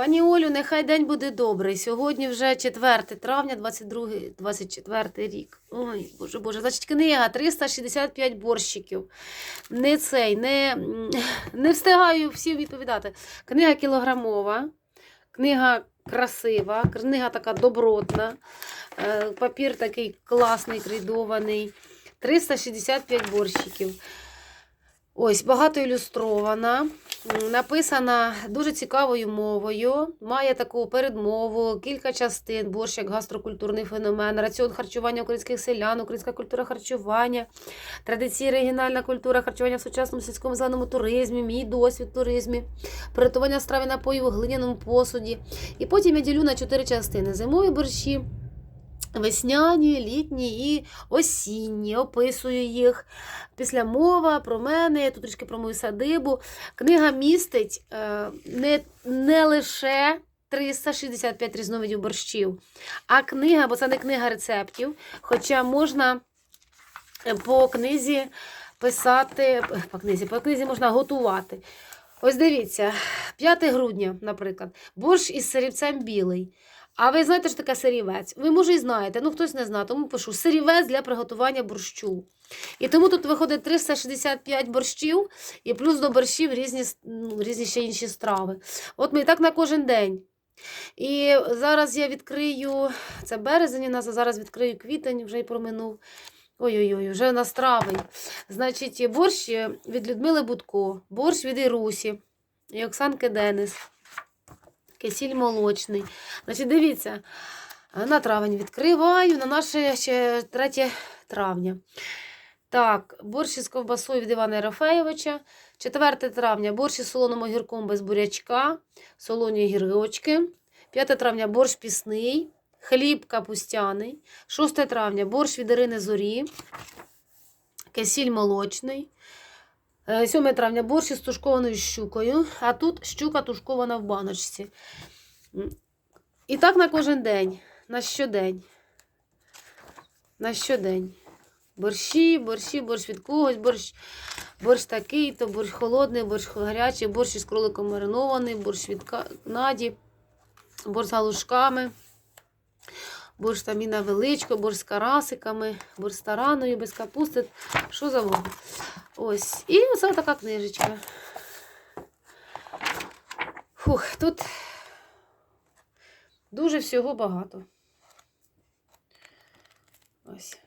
Пані Олю, нехай день буде добрий. Сьогодні вже 4 травня, 22, 24 рік. Ой, боже, боже, значить, книга 365 борщиків. Не цей, не, не встигаю всім відповідати. Книга кілограмова, книга красива, книга така добротна, е, папір такий класний, крейдований. 365 борщиків. Ось, багато ілюстрована, написана дуже цікавою мовою, має таку передмову, кілька частин, борщ як гастрокультурний феномен, раціон харчування українських селян, українська культура харчування, традиції регіональна культура харчування в сучасному сільському зеленому туризмі, мій досвід в туризмі, приготування страв і напоїв у глиняному посуді. І потім я ділю на чотири частини: зимові борщі. Весняні, літні і осінні, описую їх. Після мова про мене, я тут трішки про мою садибу. Книга містить е, не, не лише 365 різновидів борщів, а книга, бо це не книга рецептів, хоча можна е, по книзі писати, по книзі, по книзі можна готувати. Ось дивіться, 5 грудня, наприклад, борщ із сирівцем білий. А ви знаєте, що таке сирівець? Ви, може, і знаєте, ну хтось не знає, тому пишу сирівець для приготування борщу. І тому тут виходить 365 борщів, і плюс до борщів різні, ну, різні ще інші страви. От ми і так на кожен день. І зараз я відкрию, це березень у нас, а зараз відкрию квітень, вже й проминув. Ой-ой-ой, вже у нас травень. Значить, борщ від Людмили Будко, борщ від Ірусі і Оксанки Денис. Кисіль молочний. Значить, дивіться, на травень відкриваю, на наше ще 3 травня. Так, борщ із ковбасою від Івана Ерофеєвича. 4 травня борщ із солоним огірком без бурячка, солоні огірочки. 5 травня борщ пісний, хліб капустяний. 6 травня борщ від Ірини Зорі, кисіль молочний. Е, 7 травня борщ із тушкованою щукою, а тут щука тушкована в баночці. І так на кожен день, на щодень. На щодень. Борщі, борщі, борщ від когось, борщ, борщ такий, то борщ холодний, борщ гарячий, борщ із кроликом маринований, борщ від Наді, борщ з галушками, борщ там і на величко, борщ з карасиками, борщ з тараною, без капусти, що завгодно. Ось. І оце така книжечка. Фух, тут дуже всього багато. Ось.